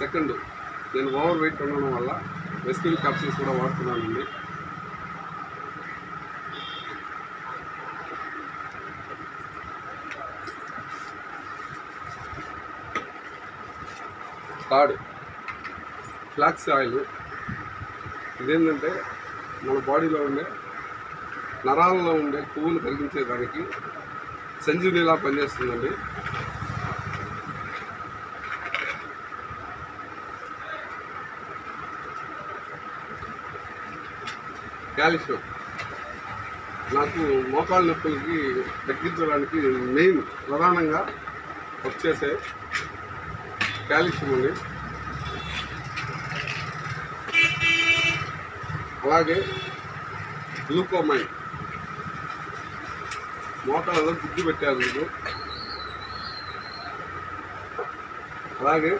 Second నేను over weight ఉండడం వల్ల వెస్టిన్ క్యాప్సూల్స్ కూడా వాడుతున్నానండి. Third flax oil. ఇదేంటంటే మన బాడీలో ఉండే నరాలలో ఉండే కొవ్వును కరిగించేదానికి సంజీవనిలా పనిచేస్తుందండి. కాల్షియం. నాకు మోకాళ్ళ నొప్పులకి తగ్గించడానికి మెయిన్ ప్రధానంగా వచ్చేసే కాల్షియం ఉంది. అలాగే గ్లూకోమైన్. మోకాళ్ళలో గుడ్డు పెట్టారు మీరు అలాగే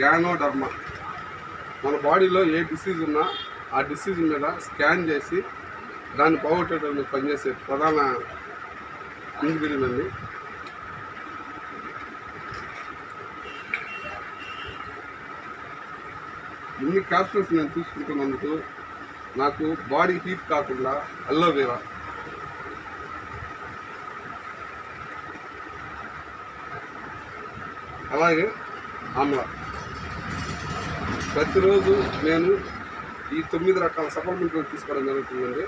గ్యానోడర్మా. మన బాడీలో ఏ డిసీజ్ ఉన్నా ఆ డిసీజ్ మీద స్కాన్ చేసి దాన్ని పోగొట్టడానికి పనిచేసే ప్రధాన ఇంగ్రీడియంట్ అండి. ఇన్ని క్యాప్సూల్స్ నేను తీసుకుంటున్నందుకు నాకు బాడీ హీట్ కాకుండా అల్లోవేరా అలాగే ఆమ్లా. ప్రతిరోజు నేను ఈ తొమ్మిది రకాల సప్లిమెంట్లు తీసుకోవడం జరుగుతుందండి.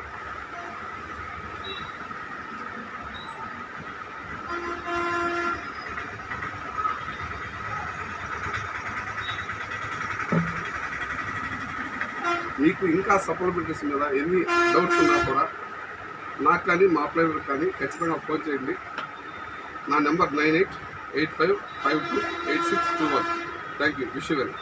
మీకు ఇంకా సప్లిమెంటరీస్ మీద ఎన్ని డౌట్స్ ఉన్నా కూడా నాకు కానీ మా ప్లేయర్ కానీ ఖచ్చితంగా ఫోన్ చేయండి. నా number nine eight eight five five two eight six two one. Thank you wish well.